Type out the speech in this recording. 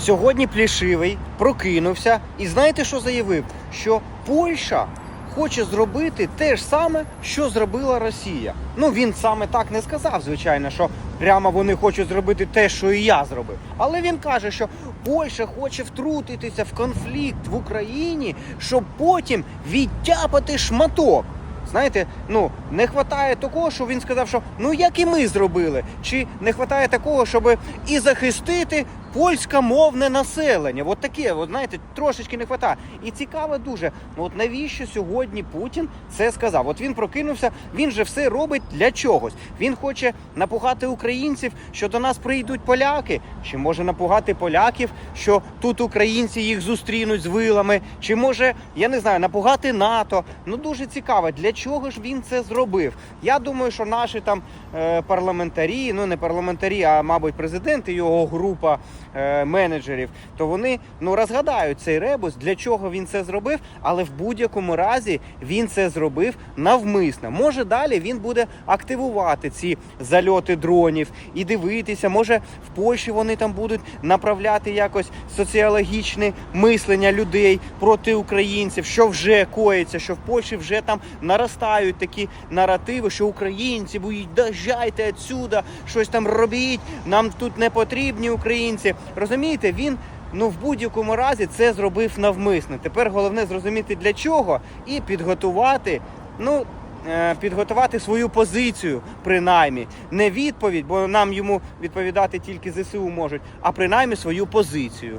Сьогодні Плішивий прокинувся і знаєте, що заявив? Що Польща хоче зробити те ж саме, що зробила Росія. Ну він саме так не сказав, звичайно, що прямо вони хочуть зробити те, що і я зробив. Але він каже, що Польща хоче втрутитися в конфлікт в Україні, щоб потім відтяпати шматок. Знаєте, ну не вистачає такого, що він сказав, що ну як і ми зробили, чи не вистачає такого, щоб і захистити польськомовне населення. От таке, от знаєте, трошечки не вистачає. І цікаво дуже, ну от навіщо сьогодні Путін це сказав? От він прокинувся, він же все робить для чогось. Він хоче напугати українців, що до нас прийдуть поляки, чи може напугати поляків, що тут українці їх зустрінуть з вилами, чи може, я не знаю, напугати НАТО. Ну дуже цікаво, для чого ж він це зробив. Я думаю, що наші там е, парламентарі, ну не парламентарі, а мабуть, президент і його група менеджерів, то вони ну розгадають цей ребус, для чого він це зробив, але в будь-якому разі він це зробив навмисно. Може далі він буде активувати ці зальоти дронів і дивитися. Може в Польщі вони там будуть направляти якось соціологічне мислення людей проти українців, що вже коїться, що в Польщі вже там наростають такі наративи, що українці будуть доїжджайте отсюда, щось там робіть. Нам тут не потрібні українці. Розумієте, він. Ну, в будь-якому разі це зробив навмисно. Тепер головне зрозуміти для чого і підготувати. Ну, е, підготувати свою позицію, принаймні. Не відповідь, бо нам йому відповідати тільки ЗСУ можуть, а принаймні свою позицію.